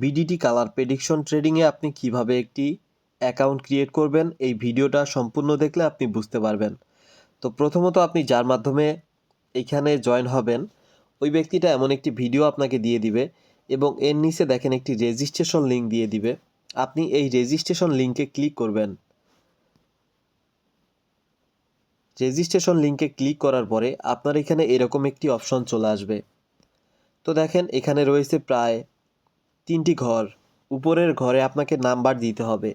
BDT colour prediction ট্রেডিংয়ে আপনি কীভাবে একটি অ্যাকাউন্ট ক্রিয়েট করবেন, এই ভিডিওটা সম্পূর্ণ দেখলে আপনি বুঝতে পারবেন। তো প্রথমত আপনি যার মাধ্যমে এখানে জয়েন হবেন, ওই ব্যক্তিটা এমন একটি ভিডিও আপনাকে দিয়ে দিবে এবং এর নিচে দেখেন একটি রেজিস্ট্রেশন লিঙ্ক দিয়ে দিবে। আপনি এই রেজিস্ট্রেশন লিঙ্কে ক্লিক করবেন। রেজিস্ট্রেশন লিঙ্কে ক্লিক করার পরে আপনার এখানে এরকম একটি অপশন চলে আসবে। তো দেখেন এখানে রয়েছে প্রায় তিনটি ঘর। উপরের ঘরে আপনাকে নাম্বার দিতে হবে।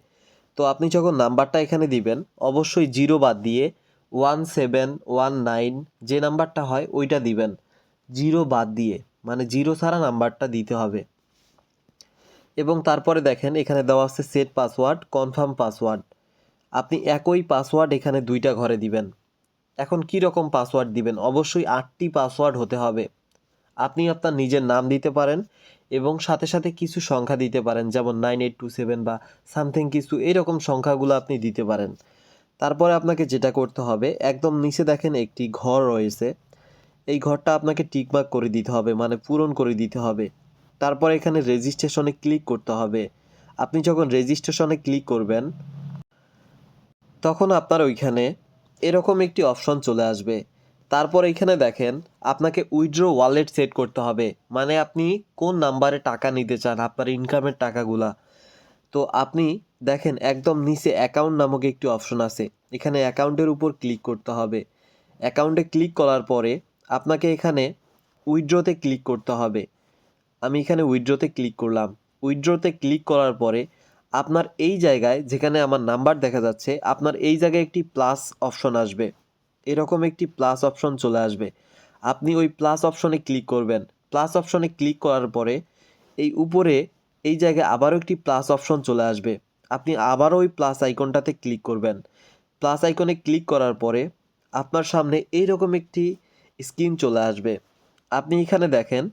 তো আপনি যখন নাম্বারটা এখানে দিবেন, অবশ্যই জিরো বাদ দিয়ে ওয়ান সেভেন ওয়ান নাইন যে নাম্বারটা হয় ওইটা দিবেন। জিরো বাদ দিয়ে মানে জিরো ছাড়া নাম্বারটা দিতে হবে। এবং তারপরে দেখেন, এখানে দেওয়া আছে সেট পাসওয়ার্ড কনফার্ম পাসওয়ার্ড আপনি একই পাসওয়ার্ড এখানে দুইটা ঘরে দিবেন। এখন কি রকম পাসওয়ার্ড দিবেন? অবশ্যই আটটি পাসওয়ার্ড হতে হবে। আপনি আপনার নিজের নাম দিতে পারেন এবং সাথে সাথে কিছু সংখ্যা দিতে পারেন, যেমন নাইন এইট টু সেভেন বা সামথিং কিছু, এরকম সংখ্যাগুলো আপনি দিতে পারেন। তারপরে আপনাকে যেটা করতে হবে, একদম নিচে দেখেন একটি ঘর রয়েছে। এই ঘরটা আপনাকে টিকমার্ক করে দিতে হবে মানে পূরণ করে দিতে হবে। তারপর এখানে রেজিস্ট্রেশনে ক্লিক করতে হবে। আপনি যখন রেজিস্ট্রেশনে ক্লিক করবেন, তখন আপনার ওইখানে এরকম একটি অপশন চলে আসবে। তারপর এখানে দেখেন, আপনাকে উইথড্র ওয়ালেট সেট করতে হবে। মানে আপনি কোন নাম্বারে টাকা নিতে চান, আপনার ইনকামের টাকাগুলা। তো আপনি দেখেন, একদম নিচে অ্যাকাউন্ট নামক একটি অপশন আছে। এখানে অ্যাকাউন্টের উপর ক্লিক করতে হবে। অ্যাকাউন্টে ক্লিক করার পরে আপনাকে এখানে উইথড্রতে ক্লিক করতে হবে। আমি এখানে উইথড্রতে ক্লিক করলাম। উইথড্রতে ক্লিক করার পরে আপনার এই জায়গায়, যেখানে আমার নাম্বার দেখা যাচ্ছে, আপনার এই জায়গায় একটি প্লাস অপশন আসবে। এরকম একটি প্লাস অপশন চলে আসবে। আপনি ওই প্লাস অপশনে ক্লিক করবেন। প্লাস অপশনে ক্লিক করার পরে এই উপরে এই জায়গায় আবারও একটি প্লাস অপশন চলে আসবে। আপনি আবারও ওই প্লাস আইকনটাতে ক্লিক করবেন। প্লাস আইকনে ক্লিক করার পরে আপনার সামনে এইরকম একটি স্ক্রিন চলে আসবে। আপনি এখানে দেখেন,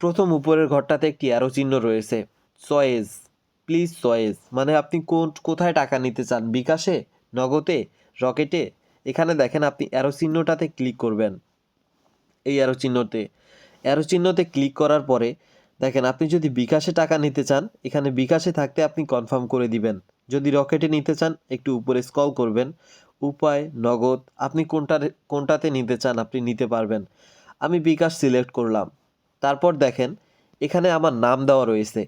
প্রথম উপরের ঘরটাতে একটি অ্যারো চিহ্ন রয়েছে। চয়েস প্লিজ চয়েস মানে আপনি কোন, কোথায় টাকা নিতে চান? বিকাশে? নগদে? রকেটে? এখানে দেখেন আপনি অ্যারো চিহ্নটাতে ক্লিক করবেন। এই অ্যারো চিহ্নতে। অ্যারো চিহ্নতে ক্লিক করার পরে দেখেন আপনি যদি বিকাশে টাকা নিতে চান, এখানে বিকাশে থাকতে আপনি কনফার্ম করে দিবেন। যদি রকেটে নিতে চান, একটু উপরে স্কল করবেন। উপায়, নগদ, আপনি কোনটার কোনটাতে নিতে চান আপনি নিতে পারবেন। আমি বিকাশ সিলেক্ট করলাম। তারপর দেখেন, এখানে আমার নাম দেওয়া রয়েছে।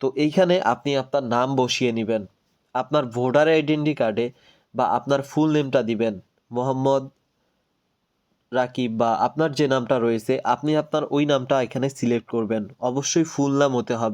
তো এইখানে আপনি আপনার নাম বসিয়ে নেবেন। আপনার ভোটার আইডেন্টি কার্ডে বা আপনার ফুল নেমটা দিবেন, মোহাম্মদ রাকিব বা আপনার যে নামটা রয়েছে, আপনি আপনার ওই নামটা এখানে সিলেক্ট করবেন। অবশ্যই ফুল নাম হতে হবে।